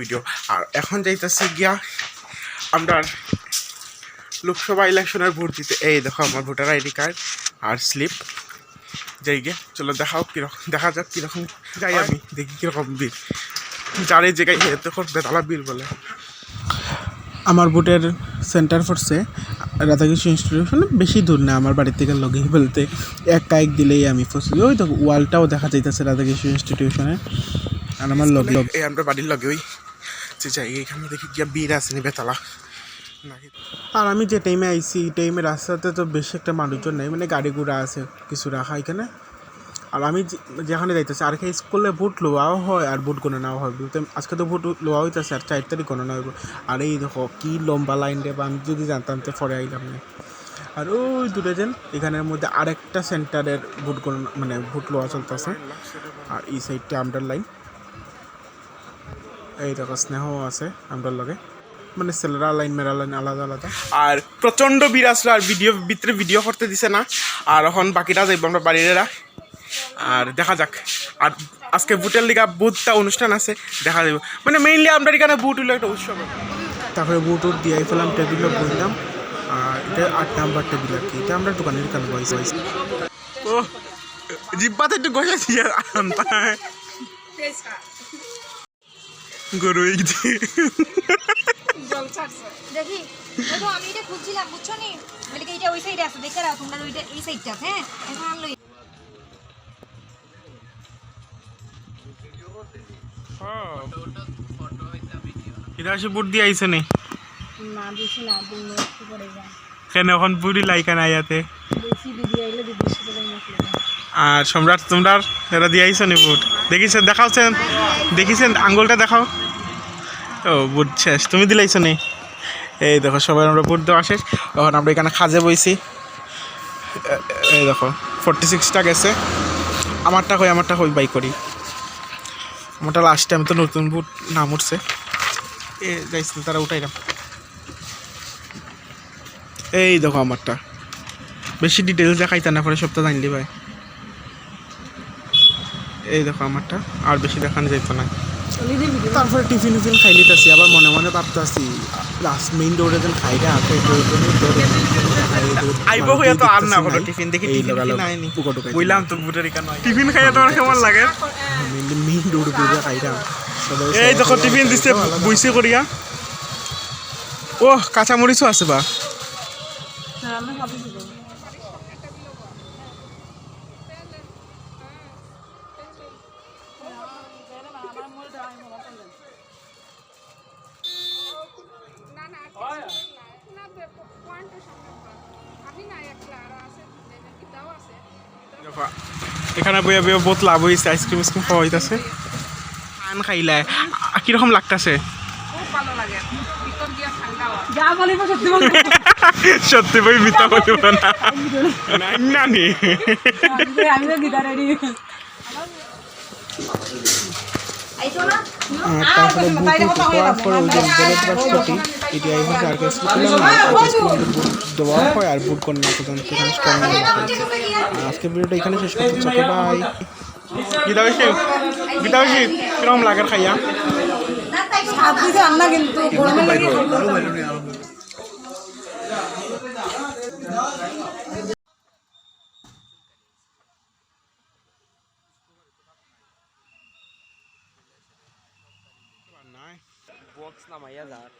Video আর এখন যাইতেছে গিয়া আমরা লোকসভা ইলেকশনের ভোট দিতে। এই দেখো আমার ভোটার আইডি কার্ড আর স্লিপ। যাই গে চলো দেখাও কীরকম দেখা যাক কীরকম যাই আমি দেখি কীরকম বিল। যার এই জায়গায় হেতে করবে তালা বিল বলে। আমার ভোটের সেন্টার পড়ছে। রাধাকৃষ্ণ ইনস্টিটিউশন বেশি দূর না আমার বাড়ির থেকে লগে বলতে এক কাইক দিলেই আমি ফসি ওই তো ওয়ালটাও দেখা যাইতেছে রাধাকৃষ্ণ ইনস্টিটিউশনে আর আমার লগে এই আমরা বাড়ির লগে ওই যে যাই, এখানে দেখি গিয়া বীর আছে নি বেতলা। আর আমি যে টাইমে আইছি, এই টাইমে রাস্তাতে তো বেশি একটা মানুষজন নেই মানে গাড়ি ঘোড়া আছে, কিছু রাখা এখানে। আর আমি যেখানে যাইতেছি, আর কি স্কুলে ভোট লোয়াও হয় আর ভোট গণে নেওয়া হয়। বলতে আজকে তো ভোট লোয়া হইতেছে, আর চার তারিখ গণনা হইব। আর এই দেখো, কি লম্বা লাইন রে বা, আমি যদি জানতাম তো পরে আইলাম না। আর ওই দূরে যেন, এখানের মধ্যে আরেকটা সেন্টারের ভোট গণনা মানে ভোট লোয়া চলতেছে। আর এই সাইডটা আমরার লাইন এই দেখো স্নেহ আছে আমরার লগে। মানে ছেলেরা লাইন মেরা লাইন আলাদা আলাদা। আর প্রচণ্ড ভিড় আসলো আর ভিডিও ভিতরে ভিডিও করতে দিছে না। আর এখন বাকিটা যাইব আমরা বাড়িরা আর দেখা যাক। আর আজকে বুটের লিগা বুটটা অনুষ্ঠান আছে দেখা যাবে মানে মেইনলি আমরা এখানে বুট হলো একটা উৎসব। তারপরে বুট উট দিয়ে ফেলাম টেবিলে বললাম আর এটা আট নাম্বার টেবিল আর কি। এটা আমরা দোকানের কানে বয়স বয়স ও জিব্বাতে একটু গসে দিয়ে আনতা গরু দেখি দেখো আমি এটা খুঁজছিলাম বুঝছ নি? বলি কি এটা ওই সাইডে আছে দেখে রাখো তোমরা ওইটা এই সাইডটা হ্যাঁ? এখন আনলো এটা আসে বুট দিয়ে আইছে নি? না বেশি না দুই একটু যায় কেন এখন বুড়ি লাইকা নাই বেশি আইলে মশলা আর সম্রাট তোমরা এরা দিয়ে আইছো নি বুট? দেখিছেন, দেখাওছেন? দেখিছেন? আঙ্গুলটা দেখাও। ও, বুট শেষ। তুমি দিলাইছো নি? এই দেখো, সবাই আমরা বুট দেওয়া শেষ। তখন আমরা এখানে খাজে বইছি। এই দেখো ফোরটি সিক্সটা গেছে। আমারটা কই আমারটা কই, বাই করি। আমারটা লাস্টে আমি তো নতুন বুট নাম উঠছে। এ যাইছিল তারা উঠাইলাম এই দেখো আমারটা। বেশি ডিটেলস দেখাইতে না, পরে সপ্তাহ জানলি ভাই। এই দেখো আমারটা আর বেশি দেখানো যেত না। তারপরে টিফিন উফিন খাই লিতেছি আবার মনে মনে ভাবতেছি লাস্ট মেইন ডোরে যেন খাই না তো আইব হইয়া তো আর না কোনো টিফিন দেখি টিফিন নাই নি বইলাম তো বুটের ইকা নয় টিফিন খাইয়া তোমার কেমন লাগে? মেইন ডোরে করে খাই না এই দেখো টিফিন দিছে বইছে করিয়া। ও কাঁচা মরিচও আছে বা? এখানে বইয়া বইয়া বহুত লাভ হয়েছে আইসক্রিম আইসক্রিম খাওয়া হইতাছে। পান খাইলে। কীরকম লাগতাছে? সত্যি বই মিথ্যা বলিব না। না, না নি। আমি তো গিটার রেডি আইছো না তারপরে বুট দেওয়ার পরে ওই যে বেলেট রাষ্ট্রপতি এটি আই হচ্ছে আর কেস দেওয়া হয় আর বুট করে না পর্যন্ত সেখানে স্ট্রং আজকের ভিডিওটা এখানে শেষ করতে চাই বাই গীতা বেশি কিরম লাগার কীরকম লাগে খাইয়া কিন্তু बॉक्स ना भैया यार